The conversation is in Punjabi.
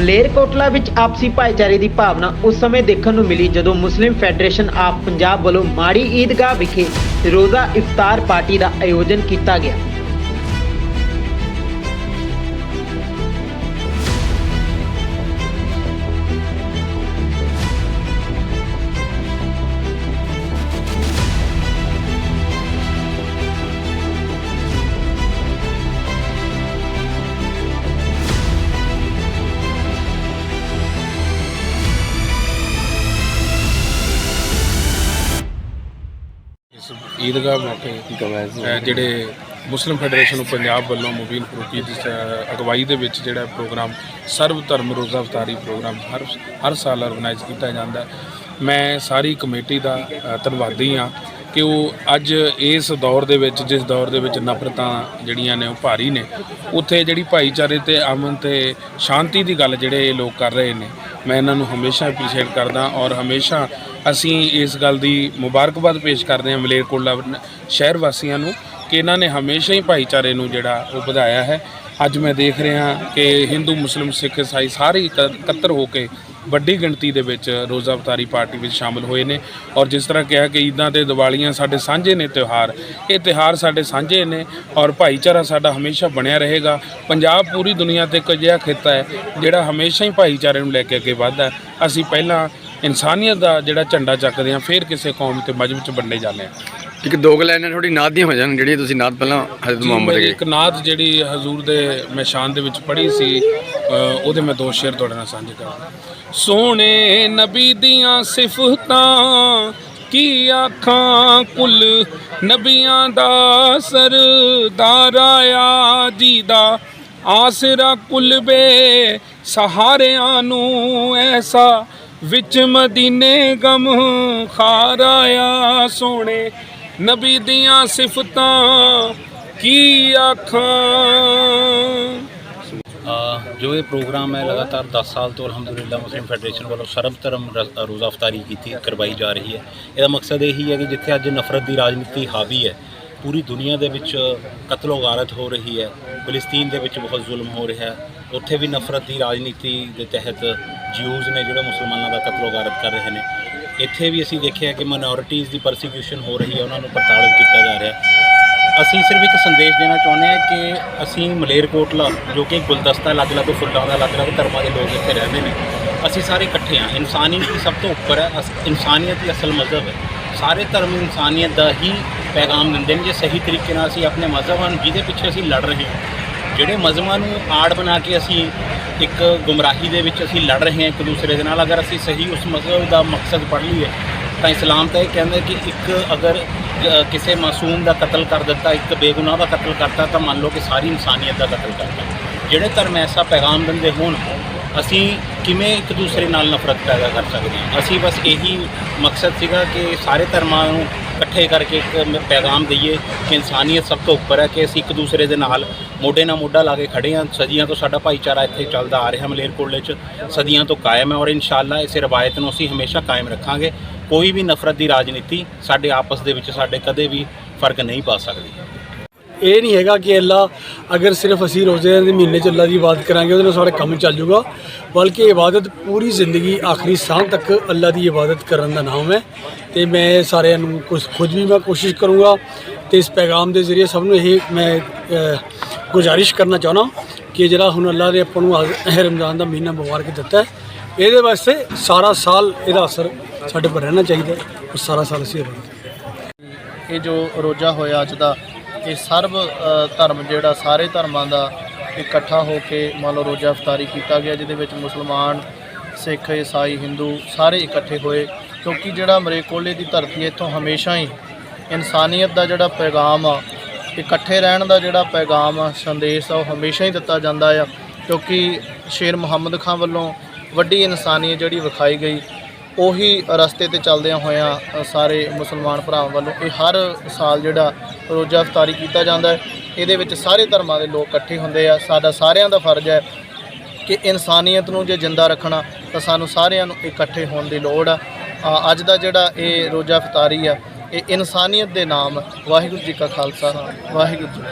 ਮਲੇਰਕੋਟਲਾ ਵਿੱਚ ਆਪਸੀ ਭਾਈਚਾਰੇ ਦੀ ਭਾਵਨਾ ਉਸ ਸਮੇਂ ਦੇਖਣ ਨੂੰ ਮਿਲੀ ਜਦੋਂ ਮੁਸਲਿਮ ਫੈਡਰੇਸ਼ਨ ਆਫ ਪੰਜਾਬ ਵੱਲੋਂ ਮਾੜੀ ਈਦਗਾਹ ਵਿਖੇ ਰੋਜ਼ਾ ਇਫਤਾਰ ਪਾਰਟੀ ਦਾ ਆਯੋਜਨ ਕੀਤਾ ਗਿਆ। ਇਸ ਈਦਗਾਹ ਮੌਕੇ ਜਿਹੜੇ ਮੁਸਲਿਮ ਫੈਡਰੇਸ਼ਨ ਆਫ ਪੰਜਾਬ ਵੱਲੋਂ ਮੁਬੀਨ ਫਰੂਕੀ ਦੀ ਅਗਵਾਈ ਦੇ ਵਿੱਚ ਜਿਹੜਾ ਪ੍ਰੋਗਰਾਮ ਸਰਬ ਧਰਮ ਰੋਜ਼ਾ ਇਫਤਾਰੀ ਪ੍ਰੋਗਰਾਮ ਹਰ ਹਰ ਸਾਲ ਆਰਗੇਨਾਈਜ਼ ਕੀਤਾ ਜਾਂਦਾ। ਮੈਂ ਸਾਰੀ ਕਮੇਟੀ ਦਾ ਧੰਨਵਾਦੀ ਹਾਂ ਕਿ ਉਹ ਅੱਜ ਇਸ ਦੌਰ ਦੇ ਵਿੱਚ ਜਿਸ ਦੌਰ ਦੇ ਵਿੱਚ ਨਫ਼ਰਤਾਂ ਜਿਹੜੀਆਂ ਨੇ ਉਹ ਭਾਰੀ ਨੇ ਉੱਥੇ ਜਿਹੜੀ ਭਾਈਚਾਰੇ ਤੇ ਅਮਨ ਤੇ ਸ਼ਾਂਤੀ ਦੀ ਗੱਲ ਜਿਹੜੇ ਇਹ ਲੋਕ ਕਰ ਰਹੇ ਨੇ ਮੈਂ ਇਹਨਾਂ ਨੂੰ ਹਮੇਸ਼ਾ ਐਪਰੀਸ਼ੀਏਟ ਕਰਦਾ ਔਰ ਹਮੇਸ਼ਾ ਅਸੀਂ ਇਸ ਗੱਲ ਦੀ ਮੁਬਾਰਕਬਾਦ ਪੇਸ਼ ਕਰਦੇ ਹਾਂ ਮਲੇਰਕੋਟਲਾ ਸ਼ਹਿਰ ਵਾਸੀਆਂ ਨੂੰ ਕਿ ਇਹਨਾਂ ਨੇ ਹਮੇਸ਼ਾ ਹੀ ਭਾਈਚਾਰੇ ਨੂੰ ਜਿਹੜਾ ਉਹ ਵਧਾਇਆ ਹੈ। ਅੱਜ ਮੈਂ ਦੇਖ ਰਿਹਾ ਕਿ ਹਿੰਦੂ, ਮੁਸਲਿਮ, ਸਿੱਖ, ਇਸਾਈ ਸਾਰੇ ਇਕ- ਇਕੱਤਰ ਹੋ ਕੇ ਵੱਡੀ ਗਿਣਤੀ ਦੇ ਵਿੱਚ ਰੋਜ਼ਾ ਅਵਤਾਰੀ ਪਾਰਟੀ ਵਿੱਚ ਸ਼ਾਮਲ ਹੋਏ ਨੇ ਔਰ ਜਿਸ ਤਰ੍ਹਾਂ ਕਿਹਾ ਕਿ ਈਦਾਂ ਤੇ ਦੀਵਾਲੀਆਂ ਸਾਡੇ ਸਾਂਝੇ ਨੇ ਤਿਉਹਾਰ, ਇਹ ਤਿਉਹਾਰ ਸਾਡੇ ਸਾਂਝੇ ਨੇ ਔਰ ਭਾਈਚਾਰਾ ਸਾਡਾ ਹਮੇਸ਼ਾ ਬਣਿਆ ਰਹੇਗਾ। ਪੰਜਾਬ ਪੂਰੀ ਦੁਨੀਆ ਤੇ ਇੱਕ ਅਜਿਹਾ ਖੇਤਾ ਹੈ, ਜਿਹੜਾ ਹਮੇਸ਼ਾ ਹੀ ਭਾਈਚਾਰੇ ਨੂੰ ਲੈ ਕੇ ਅੱਗੇ ਵੱਧਦਾ ਅਸੀਂ ਪਹਿਲਾਂ ਇਨਸਾਨੀਅਤ ਦਾ ਜਿਹੜਾ ਝੰਡਾ ਚੱਕਦੇ ਹਾਂ, ਫਿਰ ਕਿਸੇ ਕੌਮ ਤੇ ਮਜਹਬ 'ਚ ਵੰਡੇ ਜਾਂਦੇ ਹਾਂ। ਇੱਕ ਦੋ ਕੁ ਲਾਈਨਾਂ ਥੋੜੀ ਨਾਦ ਦੀਆਂ ਹੋ ਜਾਣ ਜਿਹੜੀਆਂ ਤੁਸੀਂ ਨਾਦ ਪਹਿਲਾਂ ਹਜ਼ਰਤ ਜੀ ਮੁਹੰਮਦ ਮੇਰੀ ਦੇ ਇੱਕ ਨਾਤ ਜਿਹੜੀ ਹਜ਼ੂਰ ਦੇ ਮੈਂ ਸ਼ਾਨ ਦੇ ਵਿੱਚ ਪੜ੍ਹੀ ਸੀ ਅ, ਉਹਦੇ ਮੈਂ ਦੋ ਸ਼ੇਰ ਤੁਹਾਡੇ ਨਾਲ ਸਾਂਝੇ ਕਰਦਾ ਸੋਹਣੇ ਨਬੀ ਦੀਆਂ ਸਿਫਤਾਂ ਕੀ ਆਖਾਂ ਕੁੱਲ ਨਬੀਆਂ ਦਾ ਸਰਦਾਰ ਆਇਆ ਜੀ ਦਾ ਆਸਰਾ ਕੁੱਲ ਬੇ ਸਹਾਰਿਆਂ ਨੂੰ ਐਸਾ ਵਿੱਚ ਮਦੀਨੇ ਗਮ ਖਾਰ ਆਇਆ ਸੋਹਣੇ ਨਬੀ ਦੀਆਂ ਸਿਫਤਾਂ ਕੀ ਆਖਾਂ? ਜੋ ਇਹ ਪ੍ਰੋਗਰਾਮ ਹੈ, ਲਗਾਤਾਰ 10 ਸਾਲ ਤੋਂ ਅਲਹਮਦੁਲਿਲਾ ਮੁਸਲਿਮ ਫੈਡਰੇਸ਼ਨ ਵੱਲੋਂ ਸਰਬ ਧਰਮ ਰ- ਰੋਜ਼ਾ ਅਫਤਾਰੀ ਕੀਤੀ, ਕਰਵਾਈ ਜਾ ਰਹੀ ਹੈ। ਇਹਦਾ ਮਕਸਦ ਇਹੀ ਹੈ ਕਿ ਜਿੱਥੇ ਅੱਜ ਨਫ਼ਰਤ ਦੀ ਰਾਜਨੀਤੀ ਹਾਵੀ ਹੈ, ਪੂਰੀ ਦੁਨੀਆ ਦੇ ਵਿੱਚ ਕਤਲੋ ਗਾਰਤ ਹੋ ਰਹੀ ਹੈ, ਫਿਲਿਸਤੀਨ ਦੇ ਵਿੱਚ ਬਹੁਤ ਜ਼ੁਲਮ ਹੋ ਰਿਹਾ ਹੈ, ਉੱਥੇ ਵੀ ਨਫ਼ਰਤ ਦੀ ਰਾਜਨੀਤੀ ਦੇ ਤਹਿਤ ਜਿਊਜ਼ ਨੇ ਜਿਹੜੇ ਮੁਸਲਮਾਨਾਂ ਦਾ ਕਤਲੋ ਗਾਰਤ ਕਰ ਰਹੇ ਨੇ। ਇੱਥੇ ਵੀ ਅਸੀਂ ਦੇਖਿਆ ਕਿ ਮਾਈਨੋਰਿਟੀਜ਼ ਦੀ ਪਰਸੀਕਿਊਸ਼ਨ ਹੋ ਰਹੀ ਹੈ, ਉਹਨਾਂ ਨੂੰ ਪ੍ਰਤਾੜਿਤ ਕੀਤਾ ਜਾ ਰਿਹਾ ਅਸੀਂ ਸਿਰਫ ਇੱਕ ਸੰਦੇਸ਼ ਦੇਣਾ ਚਾਹੁੰਦੇ ਹਾਂ ਕਿ ਅਸੀਂ ਮਲੇਰਕੋਟਲਾ, ਜੋ ਕਿ ਗੁਲਦਸਤਾ ਅਲੱਗ-ਅਲੱਗ ਫੁੱਲਾਂ ਦਾ, ਅਲੱਗ-ਅਲੱਗ ਧਰਮਾਂ ਦੇ ਲੋਕ ਇੱਥੇ ਰਹਿੰਦੇ ਨੇ, ਅਸੀਂ ਸਾਰੇ ਇਕੱਠੇ ਹਾਂ। ਇਨਸਾਨੀਅਤ ਦੀ ਸਭ ਤੋਂ ਉੱਪਰ ਹੈ, ਅਸ- ਇਨਸਾਨੀਅਤ ਹੀ ਅਸਲ ਮਜ਼ਹਬ ਹੈ। ਸਾਰੇ ਧਰਮ ਇਨਸਾਨੀਅਤ ਦਾ ਹੀ ਪੈਗਾਮ ਦਿੰਦੇ ਨੇ। ਜੇ ਸਹੀ ਤਰੀਕੇ ਨਾਲ ਅਸੀਂ ਆਪਣੇ ਮਜ਼ਹਬਾਂ ਨੂੰ, ਜਿਹਦੇ ਪਿੱਛੇ ਅਸੀਂ ਲੜ ਰਹੇ ਹਾਂ, ਜਿਹੜੇ ਮਜ਼ਹਬਾਂ ਨੂੰ ਆੜ ਬਣਾ ਕੇ ਅਸੀਂ ਇੱਕ ਗੁੰਮਰਾਹੀ ਦੇ ਵਿੱਚ ਅਸੀਂ ਲੜ ਰਹੇ ਹਾਂ ਇੱਕ ਦੂਸਰੇ ਦੇ ਨਾਲ। ਅਗਰ ਅਸੀਂ ਸਹੀ ਉਸ ਮਸਲੇ ਦਾ ਮਕਸਦ ਪੜ੍ਹ ਲਈਏ, ਤਾਂ ਇਸਲਾਮ ਤਾਂ ਇਹ ਕਹਿੰਦਾ ਕਿ ਇੱਕ ਅਗਰ ਕਿਸੇ ਮਾਸੂਮ ਦਾ ਕਤਲ ਕਰ ਦਿੱਤਾ, ਇੱਕ ਬੇਗੁਨਾਹ ਦਾ ਕਤਲ ਕਰਤਾ, ਤਾਂ ਮੰਨ ਲਓ ਕਿ ਸਾਰੀ ਇਨਸਾਨੀਅਤ ਦਾ ਕਤਲ ਕਰਤਾ ਜਿਹੜੇ ਧਰਮ ਐਸਾ ਪੈਗਾਮ ਦਿੰਦੇ ਹੋਣ, ਅਸੀਂ ਕਿਵੇਂ ਇੱਕ ਦੂਸਰੇ ਨਾਲ ਨਫ਼ਰਤ ਪੈਦਾ ਕਰ ਸਕਦੇ ਹਾਂ? ਅਸੀਂ ਬਸ ਇਹੀ ਮਕਸਦ ਸੀਗਾ ਕਿ ਸਾਰੇ ਧਰਮਾਂ ਨੂੰ ਇਕੱਠੇ ਕਰਕੇ ਇੱਕ ਪੈਗਾਮ ਦਈਏ ਕਿ ਇਨਸਾਨੀਅਤ ਸਭ ਤੋਂ ਉੱਪਰ ਹੈ ਕਿ ਅਸੀਂ ਇੱਕ ਦੂਸਰੇ ਦੇ ਨਾਲ ਮੋਢੇ ਨਾਲ ਮੋਢਾ ਲਾ ਕੇ ਖੜੇ ਹਾਂ, ਸਦੀਆਂ ਤੋਂ ਸਾਡਾ ਭਾਈਚਾਰਾ ਇੱਥੇ ਚੱਲਦਾ ਆ ਰਿਹਾ ਮਲੇਰਕੋਟਲੇ 'ਚ, ਸਦੀਆਂ ਤੋਂ ਕਾਇਮ ਹੈ ਔਰ ਇਨਸ਼ਾਅੱਲਾ ਇਸੇ ਰਵਾਇਤ ਨੂੰ ਅਸੀਂ ਹਮੇਸ਼ਾ ਕਾਇਮ ਰੱਖਾਂਗੇ। ਕੋਈ ਵੀ ਨਫ਼ਰਤ ਦੀ ਰਾਜਨੀਤੀ ਸਾਡੇ ਆਪਸ ਦੇ ਵਿੱਚ ਸਾਡੇ ਕਦੇ ਵੀ ਫ਼ਰਕ ਨਹੀਂ ਪਾ ਸਕਦੀ। ਇਹ ਨਹੀਂ ਹੈਗਾ ਕਿ ਅੱਲਾ ਅਗਰ ਸਿਰਫ ਅਸੀਂ ਰੋਜ਼ੇ ਦੇ ਮਹੀਨੇ 'ਚ ਅੱਲਾ ਦੀ ਇਬਾਦਤ ਕਰਾਂਗੇ, ਉਹਦੇ ਨਾਲ ਸਾਡਾ ਕੰਮ ਚੱਲ ਜਾਊਗਾ। ਬਲਕਿ ਇਬਾਦਤ ਪੂਰੀ ਜ਼ਿੰਦਗੀ ਆਖਰੀ ਸਾਹ ਤੱਕ ਅੱਲਾ ਦੀ ਇਬਾਦਤ ਕਰਨ ਦਾ ਨਾਮ ਹੈ। ਤੇ ਮੈਂ ਸਾਰਿਆਂ ਨੂੰ ਕੁਝ ਖੁਦ ਵੀ ਮੈਂ ਕੋਸ਼ਿਸ਼ ਕਰੂੰਗਾ ਤੇ ਇਸ ਪੈਗਾਮ ਦੇ ਜ਼ਰੀਏ ਸਭ ਨੂੰ ਇਹ ਮੈਂ ਗੁਜ਼ਾਰਿਸ਼ ਕਰਨਾ ਚਾਹੁੰਦਾ ਕਿ ਜਿਹੜਾ ਹੁਣ ਅੱਲਾ ਨੇ ਆਪਾਂ ਨੂੰ ਇਹ ਰਮਜ਼ਾਨ ਦਾ ਮਹੀਨਾ ਮੁਬਾਰਕ ਦਿੱਤਾ ਹੈ, ਇਹਦੇ ਵਾਸਤੇ ਸਾਰਾ ਸਾਲ ਇਹਦਾ ਅਸਰ ਸਾਡੇ ਪਰ ਰਹਿਣਾ ਚਾਹੀਦਾ ਹੈ, ਸਾਰਾ ਸਾਲ ਅਸੀਂ ਇਬਾਦਤ ਇਹ ਜੋ ਰੋਜ਼ਾ ਹੋਇਆ ਅੱਜ ਦਾ ਇਹ ਸਰਬ ਧਰਮ ਜਿਹੜਾ ਸਾਰੇ ਧਰਮਾਂ ਦਾ ਇਕੱਠਾ ਹੋ ਕੇ ਮੰਨ ਲਓ ਰੋਜ਼ਾ ਇਫਤਾਰੀ ਕੀਤਾ ਗਿਆ, ਜਿਹਦੇ ਵਿੱਚ ਮੁਸਲਮਾਨ, ਸਿੱਖ, ਈਸਾਈ, ਹਿੰਦੂ ਸਾਰੇ ਇਕੱਠੇ ਹੋਏ। ਕਿਉਂਕਿ ਜਿਹੜਾ ਮਰੇਕੋਲੇ ਦੀ ਧਰਤੀ ਇੱਥੋਂ ਹਮੇਸ਼ਾ ਹੀ ਇਨਸਾਨੀਅਤ ਦਾ ਜਿਹੜਾ ਪੈਗਾਮ ਆ, ਇਕੱਠੇ ਰਹਿਣ ਦਾ ਜਿਹੜਾ ਪੈਗਾਮ ਆ, ਸੰਦੇਸ਼ ਆ, ਉਹ ਹਮੇਸ਼ਾ ਹੀ ਦਿੱਤਾ ਜਾਂਦਾ ਆ। ਕਿਉਂਕਿ ਸ਼ੇਰ ਮੁਹੰਮਦ ਖਾਨ ਵੱਲੋਂ ਵੱਡੀ ਇਨਸਾਨੀਅਤ ਜਿਹੜੀ ਵਿਖਾਈ ਗਈ, ਉਹੀ ਰਸਤੇ ਤੇ ਚੱਲਦਿਆਂ ਹੋਇਆਂ ਸਾਰੇ ਮੁਸਲਮਾਨ ਭਰਾਵਾਂ ਵੱਲੋਂ ਇਹ ਹਰ ਸਾਲ ਜਿਹੜਾ ਰੋਜ਼ਾ ਇਫਤਾਰੀ ਕੀਤਾ ਜਾਂਦਾ ਹੈ। ਇਹਦੇ ਵਿੱਚ ਸਾਰੇ ਧਰਮਾਂ ਦੇ ਲੋਕ ਇਕੱਠੇ ਹੁੰਦੇ ਆ। ਸਾਡਾ ਸਾਰਿਆਂ ਦਾ ਫਰਜ਼ ਹੈ ਕਿ ਇਨਸਾਨੀਅਤ ਨੂੰ ਜੇ ਜਿੰਦਾ ਰੱਖਣਾ, ਤਾਂ ਸਾਨੂੰ ਸਾਰਿਆਂ ਨੂੰ ਇਕੱਠੇ ਹੋਣ ਦੀ ਲੋੜ ਆ। ਅੱਜ ਦਾ ਜਿਹੜਾ ਇਹ ਰੋਜ਼ਾ ਇਫਤਾਰੀ ਆ, ਇਹ ਇਨਸਾਨੀਅਤ ਦੇ ਨਾਮ। ਵਾਹਿਗੁਰੂ ਜੀ ਕਾ ਖਾਲਸਾ। ਵਾਹਿਗੁਰੂ ਜੀ